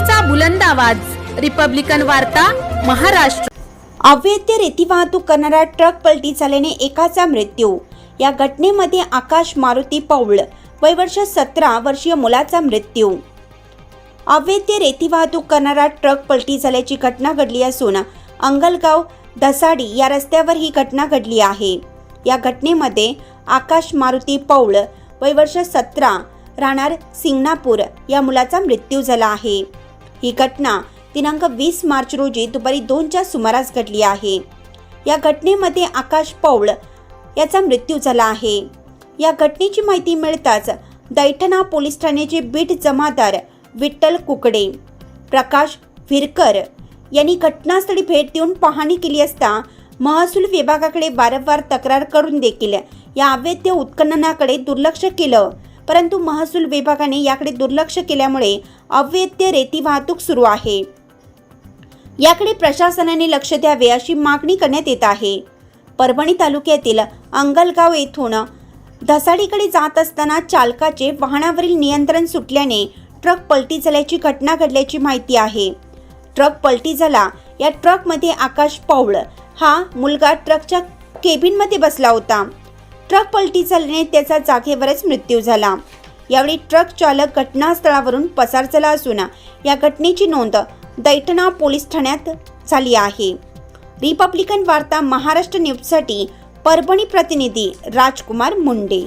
लोकशाहीचा बुलंद आवाज. रिपब्लिकन वार्ता महाराष्ट्र. अवैध रेती वाहतूक करणारा ट्रक पलटी झाल्याने एकाचा मृत्यू. या घटनेमध्ये आकाश मारुती पौळ वय वर्ष सतरा वर्षीय मुलाचा मृत्यू. अवैध रेती वाहतूक करणारा ट्रक पलटी झाल्याची घटना घडली असून अंगलगाव धसाडी या रस्त्यावर ही घटना घडली आहे. या घटनेमध्ये आकाश मारुती पौळ वय वर्ष सतरा राहणार सिंगणापूर या मुलाचा मृत्यू झाला आहे. ही घटना दिनांक वीस मार्च रोजी दुपारी दोनच्या सुमारास घडली आहे. या घटनेमध्ये आकाश पौळ याचा मृत्यू झाला आहे. या घटनेची माहिती मिळताच दैठणा पोलीस ठाण्याचे बीट जमादार विठ्ठल कुकडे प्रकाश विरकर यांनी घटनास्थळी भेट देऊन पाहणी केली असता महसूल विभागाकडे वारंवार तक्रार करून देखील या अवैध उत्खननाकडे दुर्लक्ष केलं. परंतु महसूल विभागाने याकडे दुर्लक्ष केल्यामुळे अवैध रेती वाहतूक सुरू आहे. याकडे प्रशासनाने लक्ष द्यावे अशी मागणी करण्यात येत आहे. परभणी तालुक्यातील अंगलगाव येथून धसाडीकडे जात असताना चालकाचे वाहनावरील नियंत्रण सुटल्याने ट्रक पलटी झाल्याची घटना घडल्याची माहिती आहे. ट्रक पलटी झाला. या ट्रकमध्ये आकाश पौळ हा मुलगा ट्रकच्या केबिनमध्ये बसला होता. ट्रक पलटी झाल्याने त्याचा जागेवरच मृत्यू झाला. यावेळी ट्रक चालक घटनास्थळावरून पसार झाला असून या घटनेची नोंद दैठणा पोलीस ठाण्यात झाली आहे. रिपब्लिकन वार्ता महाराष्ट्र न्यूजसाठी परभणी प्रतिनिधी राजकुमार मुंडे.